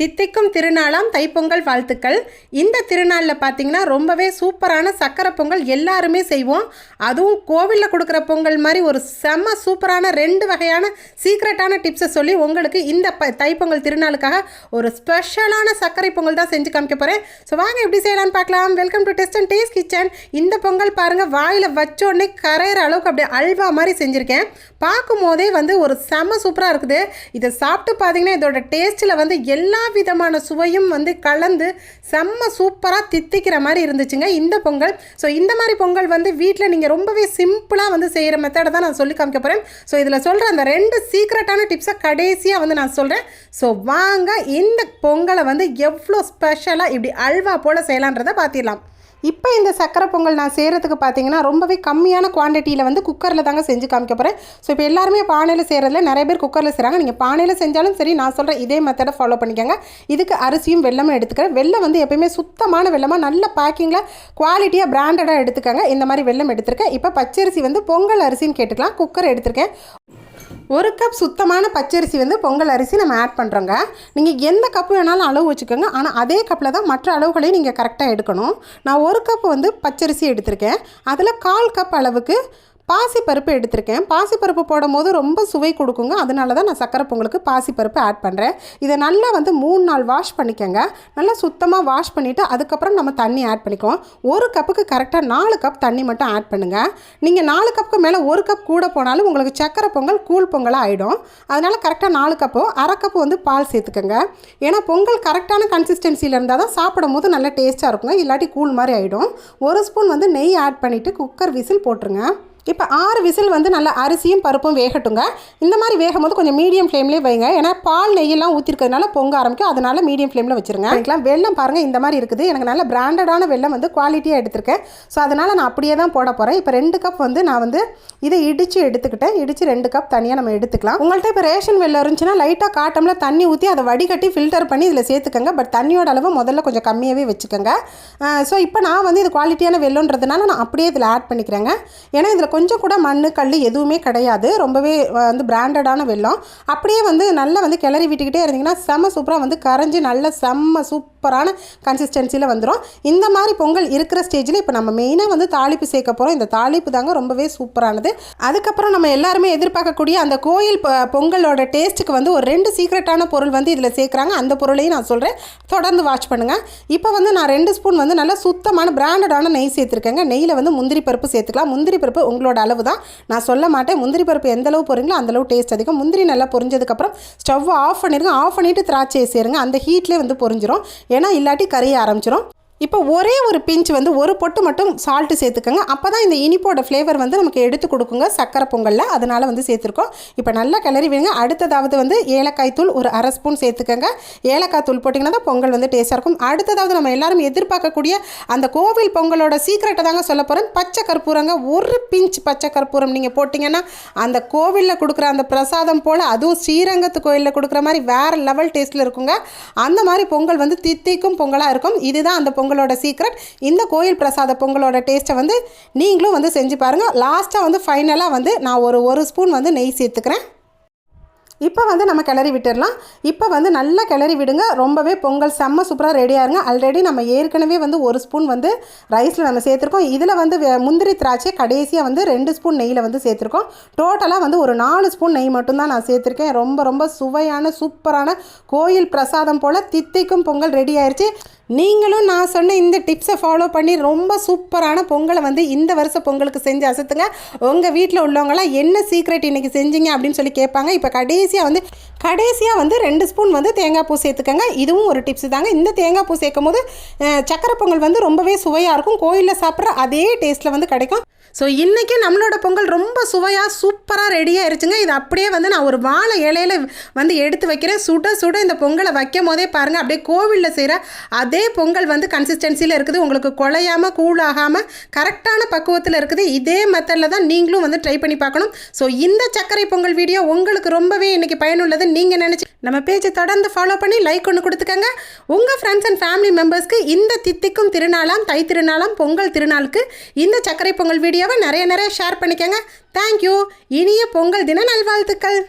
தித்திக்கும் திருநாளாம் தைப்பொங்கல் வாழ்த்துக்கள். இந்த திருநாளில் பார்த்தீங்கன்னா ரொம்பவே சூப்பரான சக்கரை பொங்கல் எல்லாருமே செய்வோம். அதுவும் கோவிலில் கொடுக்குற பொங்கல் மாதிரி ஒரு செம்ம சூப்பரான ரெண்டு வகையான சீக்ரெட்டான டிப்ஸை சொல்லி உங்களுக்கு இந்த ப தைப்பொங்கல் திருநாளுக்காக ஒரு ஸ்பெஷலான சர்க்கரை பொங்கல் தான் செஞ்சு காமிக்க போகிறேன் ஸோ வாங்க எப்படி செய்யலாம்னு பார்க்கலாம் welcome to test and taste kitchen இந்த பொங்கல் பாருங்கள் வாயில் வச்சோடனே கரையிற அளவுக்கு அப்படியே அல்வா மாதிரி செஞ்சுருக்கேன். பார்க்கும் போதே வந்து ஒரு செம சூப்பராக இருக்குது. இதை சாப்பிட்டு பார்த்தீங்கன்னா இதோட டேஸ்ட்டில் வந்து எல்லா விதமான சுவையும் வந்து கலந்து செம்ம சூப்பராக தித்திக்கிற மாதிரி இருந்துச்சுங்க இந்த பொங்கல். ஸோ இந்த மாதிரி பொங்கல் வந்து வீட்டில் நீங்கள் ரொம்பவே சிம்பிளாக வந்து செய்கிற மெத்தடை தான் நான் சொல்லி காமிக்க போகிறேன் ஸோ இதில் சொல்கிற அந்த ரெண்டு சீக்ரெட்டான டிப்ஸை கடைசியாக வந்து நான் சொல்கிறேன் ஸோ வாங்க இந்த பொங்கலை வந்து எவ்வளோ ஸ்பெஷலாக இப்படி அல்வா போல் செய்யலான்றதை பார்த்திடலாம். இப்போ இந்த சக்கரை பொங்கல் நான் செய்கிறதுக்கு பார்த்தீங்கன்னா ரொம்பவே கம்மியான குவான்டிட்டியில் வந்து குக்கரில் தாங்க செஞ்சு காமிக்க போகிறேன் ஸோ இப்போ எல்லாருமே பானையில் செய்கிறதுல நிறைய பேர் குக்கரில் செய்கிறாங்க நீங்கள் பானையில் செஞ்சாலும் சரி நான் சொல்கிறேன் இதே மெத்தடை ஃபாலோ பண்ணிக்கோங்க. இதுக்கு அரிசியும் வெள்ளமும் எடுத்துக்கிறேன். வெள்ளம் வந்து எப்பயுமே சுத்தமான வெள்ளமாக நல்ல பேக்கிங்கில் குவாலிட்டியாக பிராண்டடாக எடுத்துக்கோங்க. இந்த மாதிரி வெள்ளம் எடுத்திருக்கேன். இப்போ பச்சரிசி வந்து பொங்கல் அரிசின்னு கேட்டுக்கலாம். குக்கர் எடுத்திருக்கேன். ஒரு கப் சுத்தமான பச்சரிசி வந்து பொங்கல் அரிசி நம்ம ஆட் பண்ணுறோங்க நீங்கள் எந்த கப்பு வேணாலும் அளவு வச்சுக்கோங்க. ஆனால் அதே கப்பில் தான் மற்ற அளவுகளையும் நீங்கள் கரெக்டாக எடுக்கணும். நான் ஒரு கப் வந்து பச்சரிசி எடுத்திருக்கேன். அதில் கால் கப் அளவுக்கு பாசிப்பருப்பு எடுத்திருக்கேன். பாசிப்பருப்பு போடும் போது ரொம்ப சுவை கொடுக்குங்க. அதனால தான் நான் சக்கரை பொங்கலுக்கு பாசிப்பருப்பு ஆட் பண்ணுறேன் இதை நல்லா வந்து மூணு நாள் வாஷ் பண்ணிக்கோங்க. நல்லா சுத்தமாக வாஷ் பண்ணிவிட்டு அதுக்கப்புறம் நம்ம தண்ணி ஆட் பண்ணிக்குவோம். ஒரு கப்புக்கு கரெக்டாக நாலு கப் தண்ணி மட்டும் ஆட் பண்ணுங்கள் நீங்கள் நாலு கப்புக்கு மேலே ஒரு கப் கூட போனாலும் உங்களுக்கு சக்கரை பொங்கல் கூழ் பொங்கலாக ஆகிடும் அதனால் கரெக்டாக நாலு கப்போ அரை கப்பு வந்து பால் சேர்த்துக்கோங்க. ஏன்னா பொங்கல் கரெக்டான கன்சிஸ்டன்சியில் இருந்தால் தான் சாப்பிடும் போது நல்லா டேஸ்ட்டாக இருக்குங்க. இல்லாட்டி கூழ் மாதிரி ஆகிடும் ஒரு ஸ்பூன் வந்து நெய் ஆட் பண்ணிவிட்டு குக்கர் விசில் போட்டுருங்க. இப்போ ஆறு விசில் வந்து நல்லா அரிசியும் பருப்பும் வேகட்டுங்க. இந்த மாதிரி வேகும் போது கொஞ்சம் மீடியம் ஃப்ளேம்லேயே வைங்க. ஏன்னா பால் நெய்யெல்லாம் ஊற்றிருக்கிறதுனால பொங்க ஆரம்பிக்கும். அதனால மீடியம் ஃப்ளேமில் வச்சுருங்க. வைக்கலாம் வெள்ளம் பாருங்கள் இந்த மாதிரி இருக்குது. எனக்கு நல்ல பிராண்டடான வெள்ளம் வந்து குவாலிட்டியாக எடுத்திருக்கேன். ஸோ அதனால் நான் அப்படியே தான் போட போகிறேன் இப்போ ரெண்டு கப் வந்து நான் வந்து இதை இடித்து எடுத்துக்கிட்டேன். இடித்து ரெண்டு கப் தனியாக நம்ம எடுத்துக்கலாம். உங்கள்கிட்ட இப்போ ரேஷன் வெள்ளம் இருந்துச்சுன்னா லைட்டாக காட்டமில் தண்ணி ஊற்றி அதை வடிகட்டி ஃபில்டர் பண்ணி இதில் சேர்த்துக்கோங்க. பட் தண்ணியோட அளவு முதல்ல கொஞ்சம் கம்மியாகவே வச்சுக்கோங்க. ஸோ இப்போ நான் வந்து இது குவாலிட்டியான வெள்ளன்றதுனால நான் அப்படியே இதில் ஆட் பண்ணிக்கிறேங்க. ஏன்னா இதில் கொஞ்சம் கூட மண் கல் எதுவுமே கிடையாது. ரொம்பவே வந்து பிராண்டடான வெள்ளம். அப்படியே வந்து நல்லா வந்து கிளறி விட்டுக்கிட்டே இருந்தீங்கன்னா செம்ம சூப்பராக வந்து கரைஞ்சி நல்ல செம்ம சூப்பரான கன்சிஸ்டன்சியில் வந்துடும் இந்த மாதிரி பொங்கல் இருக்கிற ஸ்டேஜில் இப்போ நம்ம மெயினாக வந்து தாளிப்பு சேர்க்க போகிறோம் இந்த தாளிப்பு தாங்க ரொம்பவே சூப்பரானது. அதுக்கப்புறம் நம்ம எல்லாருமே எதிர்பார்க்கக்கூடிய அந்த கோயில் பொங்கலோட டேஸ்ட்டுக்கு வந்து ஒரு ரெண்டு சீக்ரெட்டான பொருள் வந்து இதில் சேர்க்குறாங்க. அந்த பொருளையும் நான் சொல்கிறேன் தொடர்ந்து வாட்ச் பண்ணுங்கள் இப்போ வந்து நான் ரெண்டு ஸ்பூன் வந்து நல்லா சுத்தமான பிராண்டடான நெய் சேர்த்துருக்கேங்க. நெய்யில் வந்து முந்திரி பருப்பு சேர்த்துக்கலாம். முந்திரி பருப்பு உங்களோட அளவு தான் நான் சொல்ல மாட்டேன். முந்திரி பருப்பு எந்த அளவு போகிறீங்களோ அந்த அளவு டேஸ்ட் அதிகம். முந்திரி நல்லா பொரிஞ்சதுக்கப்புறம் ஸ்டவ் ஆஃப் பண்ணிடுங்க. ஆஃப் பண்ணிவிட்டு திராட்சையை சேருங்க. அந்த ஹீட்லேயே வந்து பொரிஞ்சிரும். ஏன்னா இல்லாட்டி கரைய ஆரம்பிச்சிடும் இப்போ ஒரே ஒரு பிஞ்ச் வந்து ஒரு பொட்டு மட்டும் சால்ட்டு சேர்த்துக்கோங்க. அப்போ தான் இந்த இனிப்போட ஃப்ளேவர் வந்து நமக்கு எடுத்து கொடுக்குங்க சக்கரை பொங்கலில். அதனால் வந்து சேர்த்துருக்கோம். இப்போ நல்லா கிளறி விடுங்க. அடுத்ததாவது வந்து ஏலக்காய் தூள் ஒரு அரை ஸ்பூன் சேர்த்துக்கோங்க. ஏலக்காய் தூள் போட்டிங்கன்னா தான் பொங்கல் வந்து டேஸ்ட்டாக இருக்கும். அடுத்ததாவது நம்ம எல்லாரும் எதிர்பார்க்கக்கூடிய அந்த கோவில் பொங்கலோட சீக்கிரட்டை தாங்க சொல்ல போகிறேன் பச்சை கற்பூரங்க ஒரு பிஞ்ச் பச்சை கற்பூரம் நீங்கள் போட்டிங்கன்னா அந்த கோவிலில் கொடுக்குற அந்த பிரசாதம் போல் அதுவும் ஸ்ரீரங்கத்து கோயிலில் கொடுக்குற மாதிரி வேறு லெவல் டேஸ்ட்டில் இருக்குங்க. அந்த மாதிரி பொங்கல் வந்து தித்திக்கும் பொங்கலாக இருக்கும். இதுதான் அந்த பொங்கல் பொங்கலோட சீக்ரெட் இந்த கோயில் பிரசாத பொங்கலோட டேஸ்ட்டை வந்து நீங்களும் வந்து செஞ்சு பாருங்கள் லாஸ்ட்டாக வந்து ஃபைனலாக வந்து நான் ஒரு ஒரு ஸ்பூன் வந்து நெய் சேர்த்துக்கிறேன். இப்போ வந்து நம்ம கிளறி விட்டுடலாம். இப்போ வந்து நல்லா கிளறி விடுங்க. ரொம்பவே பொங்கல் செம்ம சூப்பராக ரெடியாக இருங்க. ஆல்ரெடி நம்ம ஏற்கனவே வந்து ஒரு ஸ்பூன் வந்து ரைஸில் நம்ம சேர்த்துருக்கோம். இதில் வந்து முந்திரி திராட்சை கடைசியாக வந்து ரெண்டு ஸ்பூன் நெய்யில் வந்து சேர்த்துருக்கோம். டோட்டலாக வந்து ஒரு நாலு ஸ்பூன் நெய் மட்டும்தான் நான் சேர்த்துருக்கேன். ரொம்ப ரொம்ப சுவையான சூப்பரான கோயில் பிரசாதம் போல் தித்திக்கும் பொங்கல் ரெடி ஆயிடுச்சு நீங்களும் நான் சொன்ன இந்த டிப்ஸை ஃபாலோ பண்ணி ரொம்ப சூப்பரான பொங்கலை வந்து இந்த வருஷ பொங்கலுக்கு செஞ்சு அசத்துங்க. உங்கள் வீட்டில் உள்ளவங்களாம் என்ன சீக்ரெட் இன்றைக்கி செஞ்சீங்க அப்படின்னு சொல்லி கேட்பாங்க. இப்போ கடைசியாக வந்து கடைசியாக வந்து ரெண்டு ஸ்பூன் வந்து தேங்காய் பூ சேர்த்துக்கோங்க. இதுவும் ஒரு டிப்ஸ் தாங்க. இந்த தேங்காய் பூ சேர்க்கும் போது சக்கரை பொங்கல் வந்து ரொம்பவே சுவையாக இருக்கும். கோயிலில் சாப்பிட்ற அதே டேஸ்ட்டில் வந்து கிடைக்கும். ஸோ இன்றைக்கி நம்மளோட பொங்கல் ரொம்ப சுவையாக சூப்பராக ரெடியாக இருச்சுங்க இது அப்படியே வந்து நான் ஒரு வாழை இலையில வந்து எடுத்து வைக்கிறேன். சுட சுட இந்த பொங்கலை வைக்கும் போதே பாருங்கள் அப்படியே கோவிலில் செய்கிற அதே பொங்கல் வந்து கன்சிஸ்டன்சியில் இருக்குது. உங்களுக்கு குழையாமல் கூழாகாமல் கரெக்டான பக்குவத்தில் இருக்குது. இதே மெத்தடில் தான் நீங்களும் வந்து ட்ரை பண்ணி பார்க்கணும். ஸோ இந்த சர்க்கரை பொங்கல் வீடியோ உங்களுக்கு ரொம்பவே இன்றைக்கி பயனுள்ளது நீங்கள் நினச்சி நம்ம பேஜை தொடர்ந்து ஃபாலோ பண்ணி லைக் ஒன்று கொடுத்துக்கங்க. உங்கள் ஃப்ரெண்ட்ஸ் அண்ட் ஃபேமிலி மெம்பர்ஸ்க்கு இந்த தித்திக்கும் திருநாளாம் தை திருநாளாம் பொங்கல் திருநாளுக்கு இந்த சர்க்கரை பொங்கல் வீடியோவை நிறைய நிறைய ஷேர் பண்ணிக்கோங்க. தேங்க்யூ இனிய பொங்கல் தின நல்வாழ்த்துக்கள்.